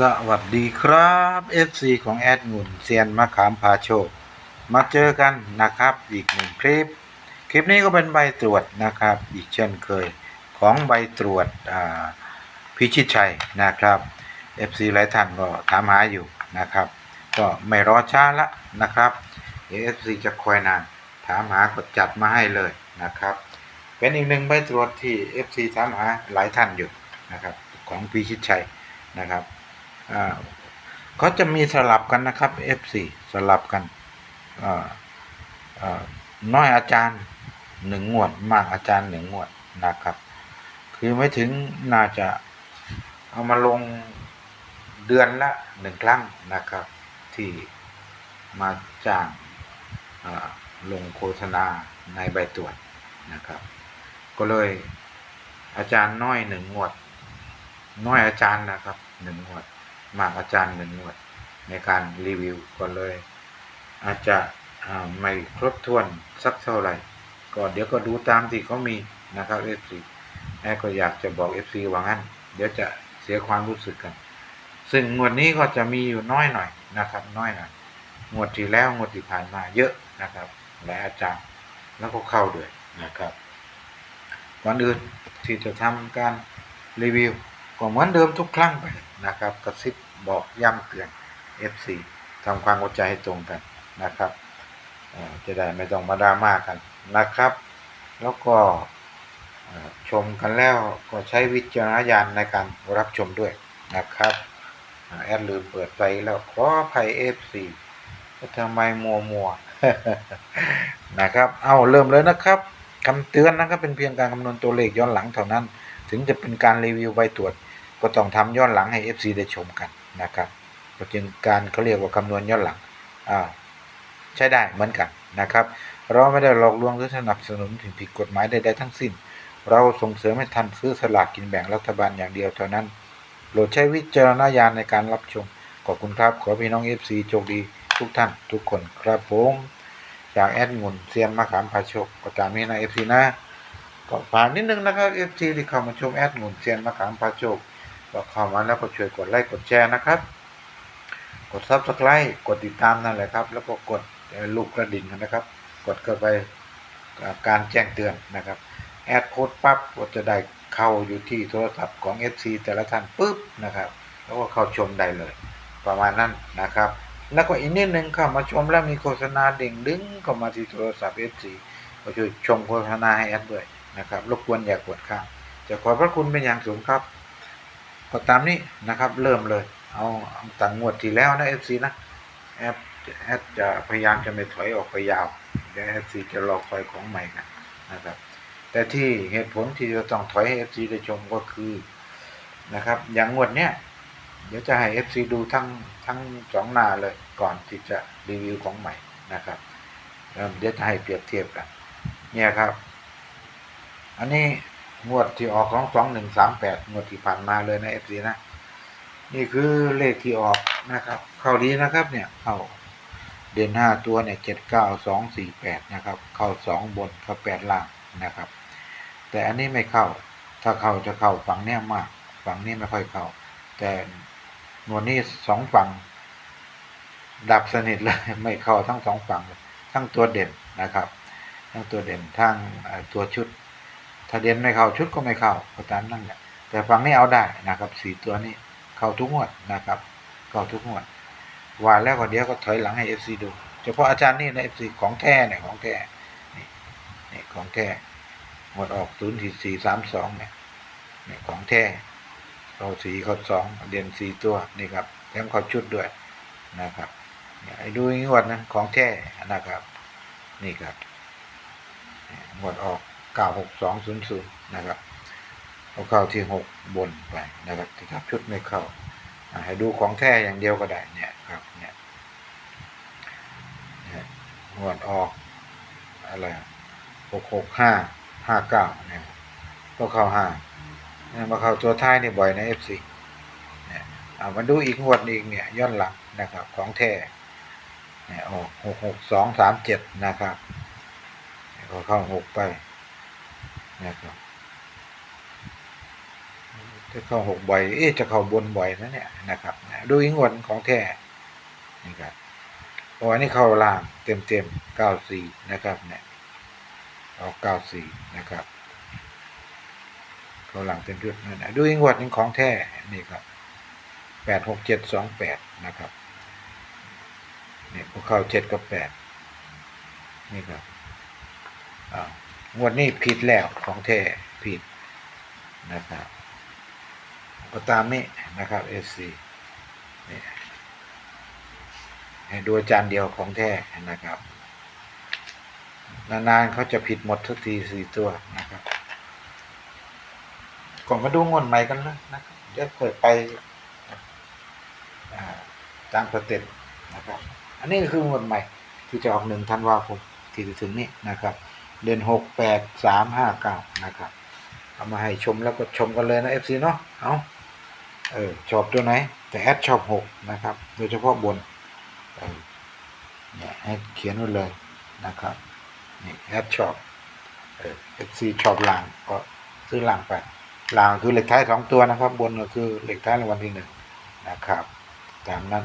สวัสดีครับ FC ของแอดงุนเซียนมะขามพาโชค มาเจอกันนะครับ อีกหนึ่งคลิป คลิปนี้ก็เป็นใบตรวจนะครับ อีกเช่นเคยของใบตรวจพิชิตชัยนะครับ FC หลายท่านก็ถามหาอยู่นะครับ ก็ไม่รอช้าละนะครับเดี๋ยว FC จะคอยนานถามหาก็จัดมาให้เลยนะครับ เป็นอีกหนึ่งใบตรวจที่ FC ถามหาหลายท่านอยู่นะครับของพิชิตชัยนะครับ เขาจะมีสลับกันนะครับ F4 สลับกันน้อยอาจารย์หนึ่งงวด มากอาจารย์หนึ่งงวดนะครับ คือไม่ถึงน่าจะเอามาลงเดือนละหนึ่งครั้งนะครับ ที่มาจ้างลงโฆษณาในใบตรวจนะครับ ก็เลยอาจารย์น้อยหนึ่งงวด น้อยอาจารย์นะครับหนึ่งงวด มากอาจารย์หนึ่งงวดในการรีวิวก็เลย อาจจะไม่ครบถ้วนสักเท่าไหร่ก็เดี๋ยวก็ดูตามที่เขามีนะครับ FC แม่ก็อยากจะบอก FC ว่างั้น เดี๋ยวจะเสียความรู้สึกกัน ซึ่งงวดนี้ก็จะมีอยู่น้อยหน่อยนะครับ น้อยหน่อยงวดที่แล้วงวดที่ผ่านมาเยอะนะครับหลายอาจารย์แล้วก็เข้าด้วยนะครับก่อนอื่นที่จะทำการรีวิวก็เหมือนเดิมทุกครั้งไป นะครับกระซิบบอกย้ำเตือน FC ทำความเข้าใจให้ตรงกันนะครับจะได้ไม่ต้องมาดราม่ากันนะครับ แล้วก็ชมกันแล้วก็ใช้วิจารณญาณในการรับชมด้วยนะครับแอดลืมเปิดไปแล้วขออภัย FC ทำไมมัวมัวนะครับ เอาเริ่มเลยนะครับคำเตือนนะครับเป็นเพียงการคำนวณตัวเลขย้อนหลังเท่านั้น ถึงจะเป็นการรีวิวใบตรวจ ก็ต้องทำย้อนหลังให้ FC ได้ชมกันนะครับก็จึงการเขาเรียกว่าคำนวณย้อนหลังอ่าใช้ได้เหมือนกันนะครับ เราไม่ได้หลอกลวงหรือสนับสนุนถึงผิดกฎหมายใดๆทั้งสิ้น เราส่งเสริมให้ท่านซื้อสลากกินแบ่งรัฐบาลอย่างเดียวเท่านั้นโปรดใช้วิจารณญาณในการรับชม ขอบคุณครับ ขอพี่น้อง FC โชคดีทุกท่านทุกคนครับผมจากแอดงุนเซียนมะขามพาโชคก็ตามนี้นะ FC นะก็ฝากนิดนึงนะครับ FC ที่เข้ามาชมแอดงุนเซียนมะขามพาโชค ก็เข้ามาแล้วก็ช่วยกดไลค์กดแชร์นะครับ กด Subscribe กดติดตามนั่นแหละครับ แล้วก็กดลูกกระดิ่งนะครับ กดเข้าไปการแจ้งเตือนนะครับ แอดโค้ดปั๊บก็จะได้เข้าอยู่ที่โทรศัพท์ของ FC แต่ละท่านปุ๊บนะครับ แล้วก็เข้าชมได้เลย ประมาณนั้นนะครับ แล้วก็อีกนิดนึงเข้ามาชมแล้วมีโฆษณาเด้งดึงเข้ามาที่โทรศัพท์ FC ก็ช่วยชมโฆษณาให้แอดด้วยนะครับรบกวนอย่ากดข้ามจะขอบพระคุณเป็นอย่างสูงครับ ก็ตามนี้นะครับเริ่มเลย เอาต่างงวดที่แล้วนะ FC นะแอดแอดจะพยายามจะไม่ถอยออกไปยาวเดี๋ยว FC จะรอคอยของใหม่กันนะครับ แต่ที่เหตุผลที่จะต้องถอยให้ FC ได้ชมก็คือนะครับ อย่างงวดเนี้ยเดี๋ยวจะให้ FC ดูทั้งทั้งสองนาเลยก่อนที่จะรีวิวของใหม่นะครับเดี๋ยวจะให้เปรียบเทียบกัน เนี่ยครับ อันนี้ งวดที่ออกของสองหนึ่งสามแปดงวดที่ผ่านมาเลยนะ FC นะ นี่คือเลขที่ออกนะครับ เข้าดีนะครับเนี่ย เข้าเด่นห้าตัวเนี่ยเจ็ดเก้าสองสี่แปดนะครับ เข้าสองบนเข้าแปดล่างนะครับ แต่อันนี้ไม่เข้า ถ้าเข้าจะเข้าฝั่งเนี้ยมาก ฝั่งนี้ไม่ค่อยเข้า แต่หนวดนี้สองฝั่ง ดับสนิทเลยไม่เข้าทั้งสองฝั่ง ทั้งตัวเด่นนะครับ ทั้งตัวเด่นทั้งตัวชุด ถ้าเด่นไม่เข้าชุดก็ไม่เข้าก็ตามนั่นแหละแต่ฝั่งนี้เอาได้นะครับสี่ตัวนี้เข้าทุกงวดนะครับเข้าทุกงวดว่าแล้วก็เดี๋ยวก็ถอยหลังให้ FC ดู เฉพาะอาจารย์นี่ในะ FC ของแท้เนี่ยของแท้นี่นี่ของแท้หมดออกศูนย์สี่สี่สามสองเนี่ยนี่ของแท้เข้าสี่เข้าสองเด่นสี่ตัวนี่ครับแถมเข้าชุดด้วยนะครับไอ้ดูงวดนะของแท้นะครับ นี่ครับหมดออก เก้าหกสองศูนย์ศูนย์นะครับ เอาเข้าที่หกบนไปนะครับที่ทับชุดไม่เข้า ให้ดูของแท้อย่างเดียวก็ได้เนี่ยครับเนี่ยเนี่ยงวดออกอะไรหกหกห้าห้าเก้าเนี่ยก็เข้าห้าเนี่ยมาเข้าตัวท้ายนี่บ่อยในเอฟซีเนี่ยเอามาดูอีกงวดอีกเนี่ยย้อนหลังนะครับของแท้เนี่ยออกหกหกสองสามเจ็ดนะครับเนี่ยก็เข้าหกไป นะครับจะเข้าหกบ่อย เอ๊ะจะเข้าบนบ่อยนะเนี่ยนะครับ ดูอิงวดของแท้นี่ครับโอ้อันนี้เข้าล่างเต็มเต็มเก้าสี่นะครับ เนี่ยเอาเก้าสี่นะครับ เข้าหลังเต็มชุดนั่นนะดูอิงวันของแท้นี่ครับแปดหกเจ็ดสองแปดนะครับเนี่ยพวกเข้าเจ็ดกับแปดนี่ครับอ้าว งวดนี้ผิดแล้วของแท้ผิดนะครับ ก็ตามนี้นะครับ FC นี่ดูจารย์เดียวของแท้นะครับ นานๆเขาจะผิดหมดทุกทีสี่ตัวนะครับก่อนมาดูงวดใหม่กันเลยนะครับเดี๋ยวเปิดไปอ่าตามสเต็ปนะครับ อันนี้คืองวดใหม่ที่จะออกหนึ่งธันวาคมที่จะถึงนี้นะครับ เดือนหกแปดสามห้าเก้านะครับ เอามาให้ชมแล้วก็ชมกันเลยนะ FC เนาะเอาเออชอบตัวไหน แต่แอดชอบหกนะครับ โดยเฉพาะบนเออเนี่ยให้เขียนไว้เลยนะครับนี่แอดชอบเออ FC ชอบล่างก็ซื้อหล่างไปหล่างคือเหลขท้ายสองตัวนะครับ บนก็คือเหลขท้ายรางวัลที่หนึ่งนะครับตามนั้น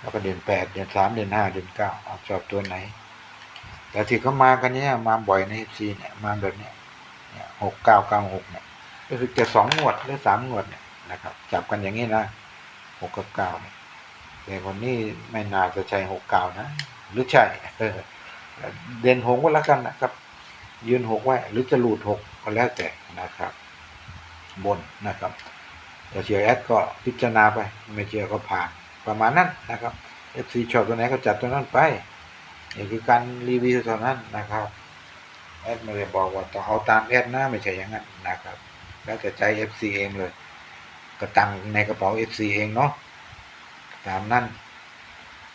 แล้วก็เดือนแปดเดือนสามเดือนห้าเดือนเก้าเอาชอบตัวไหน แต่ที่เขามากันเนี่ยมาบ่อยใน FC เนี่ยมาแบบเนี้ยหกเก้าเก้าหกเนี่ยก็คือจะสองงวดหรือสามงวดเนี่ยนะครับ จับกันอย่างนี้นะหกกับเก้าเนี่ยแต่คนนี้ไม่น่าจะใช่หกเก้านะ หรือใช่เด่นหกก็แล้วกันนะครับ ยืนหกไว้ หรือจะหลุดหกก็แล้วแต่นะครับ บนนะครับแต่เชียร์แอดก็พิจารณาไป ไม่เชียร์ก็ผ่านประมาณนั้นนะครับ FC ชอบตัวไหนก็จัดตัวนั้นไป นี่คือการรีวิวเท่านั้นนะครับแอดไม่ได้บอกว่าต้องเอาตามแอดนะไม่ใช่อย่างนั้นนะครับ แล้วแต่ใจ FC เองเลยก็ตังค์ในกระเป๋า FC เองเนาะตามนั้น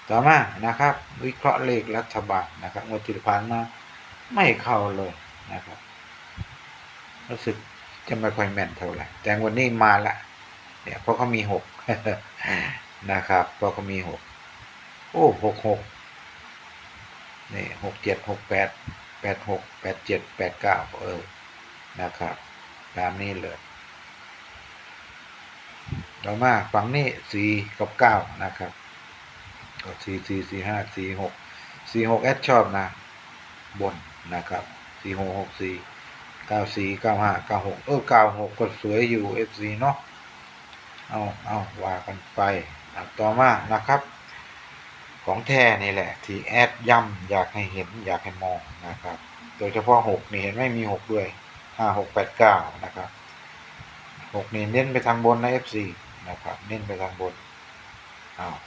ต่อมานะครับ วิเคราะห์เลขรัฐบาลนะครับงวดที่ผ่านมาไม่เข้าเลยนะครับรู้สึกจะไม่ค่อยแม่นเท่าไหร่แต่วันนี้มาละเนี่ยเพราะเขามีหกนะครับเพราะเขามีหกโอ้หกหก นี่หกเจ็ดหกแปดแปดหกแปดเจ็ดแปดเก้าเออนะครับ ตามนี้เลยต่อมาฝั่งนี้สี่กับเก้านะครับก็สี่สี่สี่ห้าสี่หกสี่หกแอดชอบนะ บนนะครับสี่หกหกสี่เก้าสี่เก้าห้าเก้าหกเออเก้าหกก็สวยอยู่เอฟซีเนาะเอาเอาว่ากันไปต่อมานะครับ ของแท้นี่แหละ ที่แอดย้ำอยากให้เห็นอยากให้มองนะครับ โดยเฉพาะหกนี่เห็นไม่มีหกด้วยห้าหกแปดเก้านะครับหกนี่เน้นไปทางบนนะ FC นะครับ เน้นไปทางบนอ้าว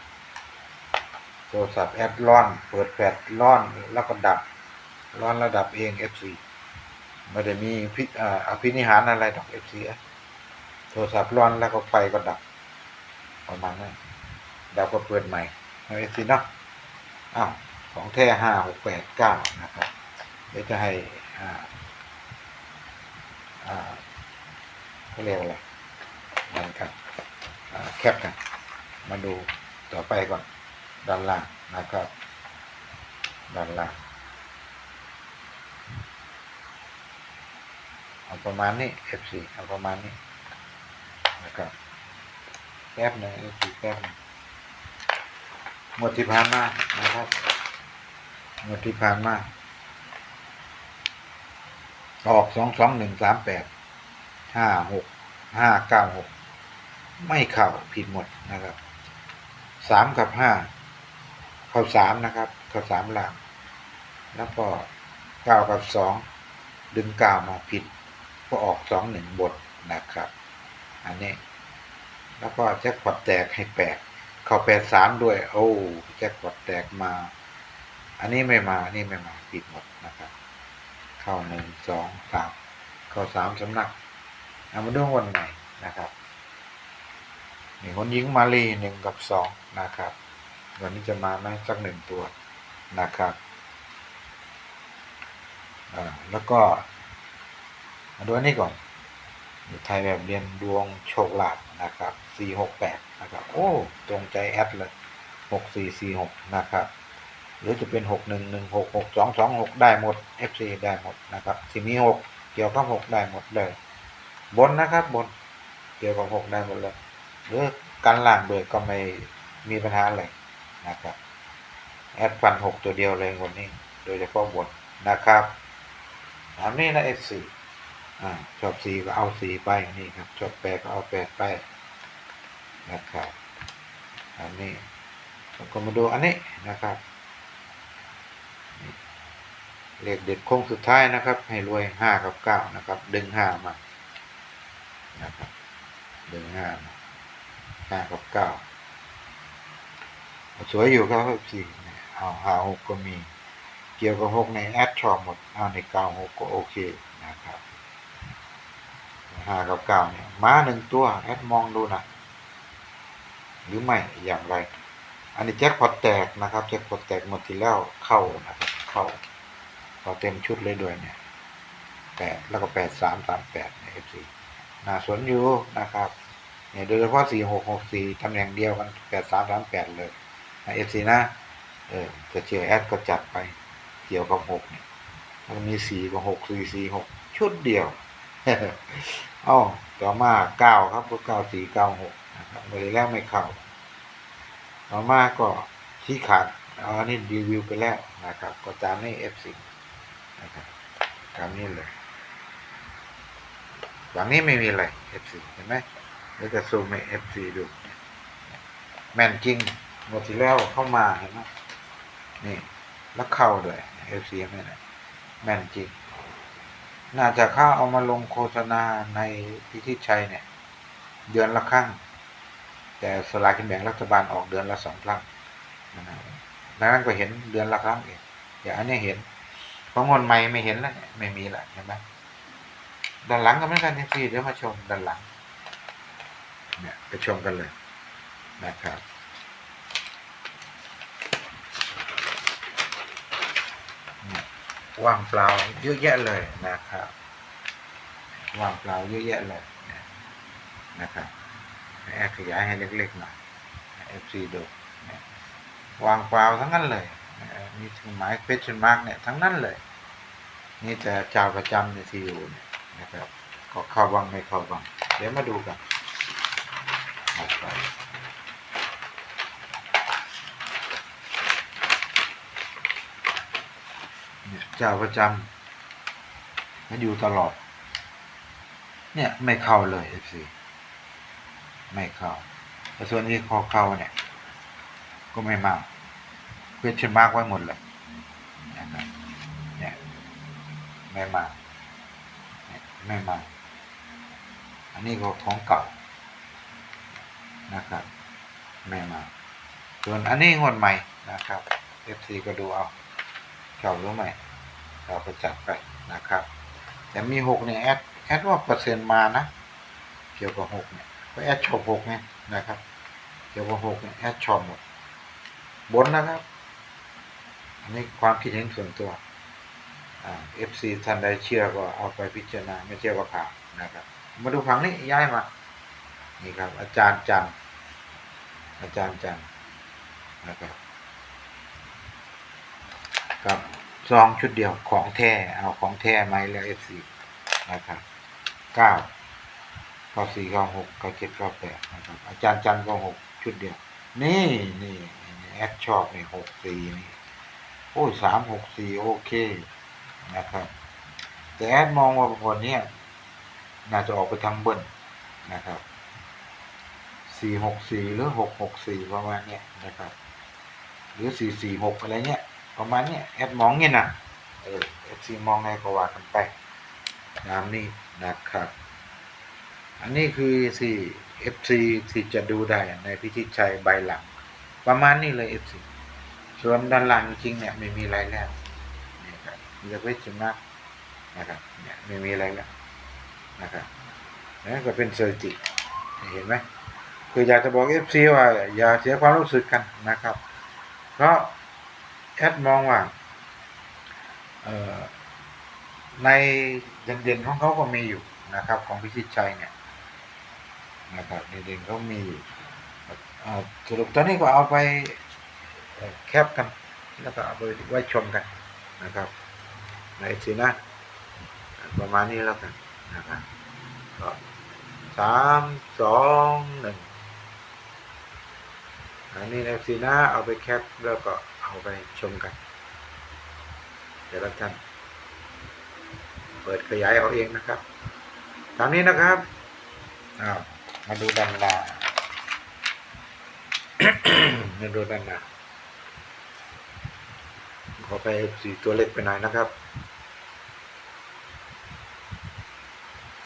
โทรศัพท์แอดร้อน เปิดแฟลชร้อนแล้วก็ดับร้อนระดับเอง FC ไม่ได้มีพิอภินิหารอะไรดอก FC อะโทรศัพท์ร้อนแล้วก็ไฟก็ดับประมาณนั้นดับก็เปิดใหม่ เอา FC เนาะอ้าวของแท้ห้าหกแปดเก้านะครับเดี๋ยวจะให้อ่าอ่าเขาเรียกอะไรนั่นครับแคปกัน มาดูต่อไปก่อนด้านล่างนะครับด้านล่างเอาประมาณนี้ F4 เอาประมาณนี้นะครับแป๊บหนึง F4 แป๊บหนึง หมดที่ผ่านมานะครับหมดที่ผ่านมาออกสองสองหนึ่งสามแปดห้าหกห้าเก้าหกไม่เข้าผิดหมดนะครับสามกับห้าเข้าสามนะครับเข้าสามหลังแล้วก็เก้ากับสองดึงเก้ามาผิด ก็ออกสองหนึ่งบทนะครับ อันนี้ แล้วก็แจ็คพอตแตกให้แปด เข้าแปดสามด้วย โอ้แจ็คพอตแตกมา อันนี้ไม่มา อันนี้ไม่มาผิดหมดนะครับ เข้าหนึ่งสองสามเข้าสามสำนักเอามาดูวันใหม่นะครับนี่คนยิงมาลีหนึ่งกับสองนะครับ วันนี้จะมาไหมสักหนึ่งตัวนะครับอ่าแล้วก็มาดูอันนี้ก่อน ไทยแบบเรียนดวงโชคลาภนะครับสี่หกแปดนะครับ โอ้ตรงใจแอดเลยหกสี่สี่หกนะครับ หรือจะเป็นหกหนึ่งหนึ่งหกหกสองสองหกได้หมด FC ได้หมดนะครับที่มีหกเกี่ยวกับหกได้หมดเลย บนนะครับบนเกี่ยวกับหกได้หมดเลยหรือการล่างเบิกก็ไม่มีปัญหาอะไรนะครับ แอดฟันหกตัวเดียวเลยวันนี้ โดยเฉพาะบทนะครับตามนี้นะ F4 อ่าชอบสีก็เอาสีไปนี่ครับ ชอบแปดก็เอาแปดไปนะครับอันนี้แล้วก็มาดูอันนี้นะครับเลขเด็ดโค้งสุดท้ายนะครับ ให้รวยห้ากับเก้านะครับ ดึงห้ามานะครับดึงห้ามาห้ากับเก้าสวยอยู่ครับสี่เอาหาหกก็มี เกี่ยวกับหกในแอดชอบหมดเอาในเก้าหกก็โอเคนะครับ ห้ากับเก้าเนี่ยม้าหนึ่งตัวแอดมองดูนะหรือไม่อย่างไร อันนี้แจ็คพอตแตกนะครับแจ็คพอตแตกหมดที่แล้วเข้านะครับเข้าเข้าเต็มชุดเลยด้วยเนี่ยแปดแล้วก็แปดสามสามแปดในเอฟซีน่าสนอยู่นะครับเนี่ยโดยเฉพาะสี่หกหกสี่ตำแหน่งเดียวกันแปดสามสามแปดเลยในเอฟซีนะเออจะเจอแอดก็จัดไปเกี่ยวกับหกเนี่ยมันมีสี่กับหกสี่สี่หกชุดเดียว เอ้าต่อมาเก้าครับพวกเก้าสี่เก้าหกนะครับเมื่อแรกไม่เข้าต่อมาก็ที่ขาดอาอันนี้รีวิวไปแล้วนะครับ ก็ตามนี้ F10 นะครับตามนี้เลยฝั่งนี้ไม่มีอะไร F10 เห็นไหมเดี๋ยวจะซูมให้ F4 ดู แมนจริงหมดที่แล้วเข้ามาเห็นไหมนี่แล้วเข้าด้วย F4 ไม่ไหนแมนจริง น่าจะข้าเอามาลงโฆษณาในพิธีชัยเนี่ย เดือนละครั้ง แต่สลากกินแบ่งรัฐบาลออกเดือนละสองครั้งนะครับดังนั้นก็เห็นเดือนละครั้งเองอย่างอันนี้เห็นเพราะงนใหม่ไม่เห็นแล้วไม่มีละเห็นไหมด้านหลังก็เหมือนกันที่เดี๋ยวมาชมด้านหลัง เนี่ยไปชมกันเลยนะครับเนี่ย ว่างเปล่าเยอะแยะเลยนะครับว่างเปล่าเยอะแยะเลยนะครับแอขยายให้เล็กๆหน่อย FC ดูเนี่ยวางเปล่าทั้งนั้นเลยมีถึงหมาย question mark เนี่ยทั้งนั้นเลย นี่แต่เจ้าประจำในที่อยู่เนี่ยนะครับก็เข้าบ้างไม่เข้าบ้าง เดี๋ยวมาดูกันนะครับ เจ้าประจำมาอยู่ตลอด เนี่ยไม่เข้าเลย FC ไม่เข้าแต่ส่วนที่คอเข้าเนี่ย ก็ไม่มากเพื่อนชนมากไว้หมดเลยนะครับเนี่ยไม่มากไม่มากอันนี้ก็ของเก่านะครับไม่มาส่วนอันนี้งวดใหม่นะครับ FC ก็ดูเอาชอบหรือไม่ เราก็จัดไปนะครับ แต่มีหกเนี่ยแอดแอดว่าเปอร์เซ็นต์มานะ เกี่ยวกับหกเนี่ยก็แอดชอบหกไงนะครับ เกี่ยวกับหกเนี่ยแอดชอบหมดบนนะครับ อันนี้ความคิดเห็นส่วนตัวเอ่า FC ท่านใดเชื่อก็เอาไปพิจารณาไม่เชื่อก็ผ่านนะครับ มาดูฝั่งนี้ย้ายมา นี่ครับ อาจารย์จันอาจารย์จันนะครับกับ ซองชุดเดียวของแท้เอาของแท้ไหมแล้ว FC นะครับเก้าเก้าสี่เก้าหกเก้าเจ็ดเก้าแปดนะครับอาจารย์จันทร์ก็หกชุดเดียว นี่นี่แอดชอบนี่หกสี่นี่โอ้ยสามหกสี่โอเคนะครับ แต่แอดมองว่าวันนี้น่าจะออกไปทางบิ้ลนะครับสี่หกสี่หรือหกหกสี่ประมาณเนี้ยนะครับ หรือสี่สี่หกอะไรเนี้ย ประมาณนี้แอดมองเงี้ยนะเออแอดซีมองไงก็ว่ากันไปตามนี้นะครับ อันนี้คือที่ FC ที่จะดูได้ในพิธีชัยใบหลัง ประมาณนี้เลย FC ส่วนด้านหลังจริงเนี่ยไม่มีอะไรแล้วนี่ครับมีแต่เวชมากนะครับเนี่ยไม่มีอะไรแล้วนะครับนั่ก็เป็นสถิติเห็นไหมคืออยากจะบอก FC ว่าอย่าเสียความรู้สึกกันนะครับ เพราะ แอดมองว่าเอ่อในเด่นๆของเขาก็มีอยู่นะครับ ของพิชิตชัยเนี่ยนะครับเด่นๆเขามีอยู่สรุปตอนนี้ก็เอาไปแคปกัน แล้วก็เอาไปไว้ชมกันนะครับในสินะประมาณนี้แล้วกันนะครับก็สามสองหนึ่งอันนี้ในะซีนะเอาไปแคปแล้วก็ เอาไปชมกัน เดี๋ยวท่านเปิดขยายเอาเองนะครับ ตามนี้นะครับอ้าวมาดูด้านหน้ามาดูด้านหน้าขอไปสีตัวเล็กไปหน่อยนะครับ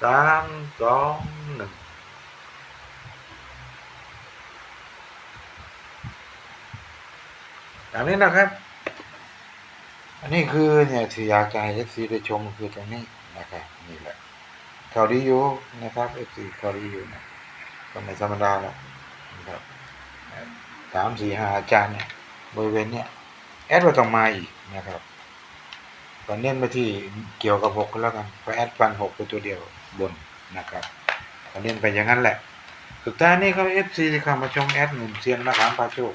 สามสองหนึ่ง ตามนี้นะครับ อันนี้คือเนี่ยที่อยากจะให้เอฟซีได้ชมคือตรงนี้นะครับนี่แหละเขาดีอยู่นะครับเอฟซีเขาดีอยู่นะก็ไม่ธรรมดาแล้วนะครับสามสี่ห้าอาจารย์เนี่ยบริเวณเนี่ยแอดว่าต้องมาอีกนะครับก็เน้นไปที่เกี่ยวกับหกก็แล้วกันเพราะแอดฟันหกไปตัวเดียวบนนะครับก็เน้นไปอย่างนั้นแหละสุดท้ายนี่เขาเอฟซีที่เข้ามาชมแอดหนุ่มเซียนมะขามพาโชค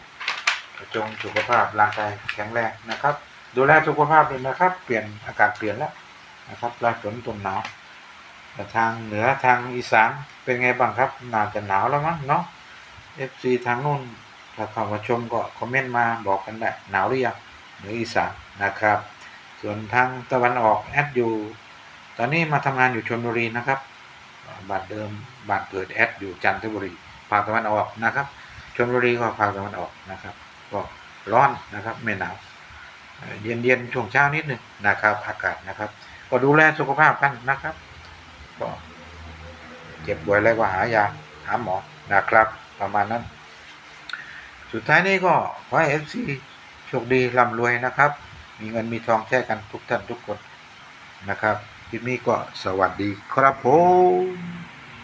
จงสุขภาพร่างกายแข็งแรงนะครับ ดูแลสุขภาพด้วยนะครับ เปลี่ยนอากาศเปลี่ยนแล้วนะครับลาฝนต้นหนาวแต่ทางเหนือทางอีสานเป็นไงบ้างครับน่าจะหนาวแล้วมั้งเนาะ FC ทางนู้นถ้าเข้ามาชมก็คอมเมนต์มาบอกกันได้หนาวหรือยังเหนืออีสานนะครับ ส่วนทางตะวันออกแอดอยู่ ตอนนี้มาทำงานอยู่ชลบุรีนะครับบ้านเดิมบ้านเกิดแอดอยู่จันทบุรีภาคตะวันออกนะครับชลบุรีก็ภาคตะวันออกนะครับ ก็ร้อนนะครับไม่หนาวเย็นเย็นๆช่วงเช้านิดหนึ่งนะครับอากาศนะครับ ก็ดูแลสุขภาพกันนะครับ ก็เจ็บป่วยอะไรก็หายาหาหมอนะครับประมาณนั้น สุดท้ายนี้ก็ขอให้เอฟซีโชคดีร่ำรวยนะครับ มีเงินมีทองแช่กันทุกท่านทุกคนนะครับคลิปนี้ก็สวัสดีครับผม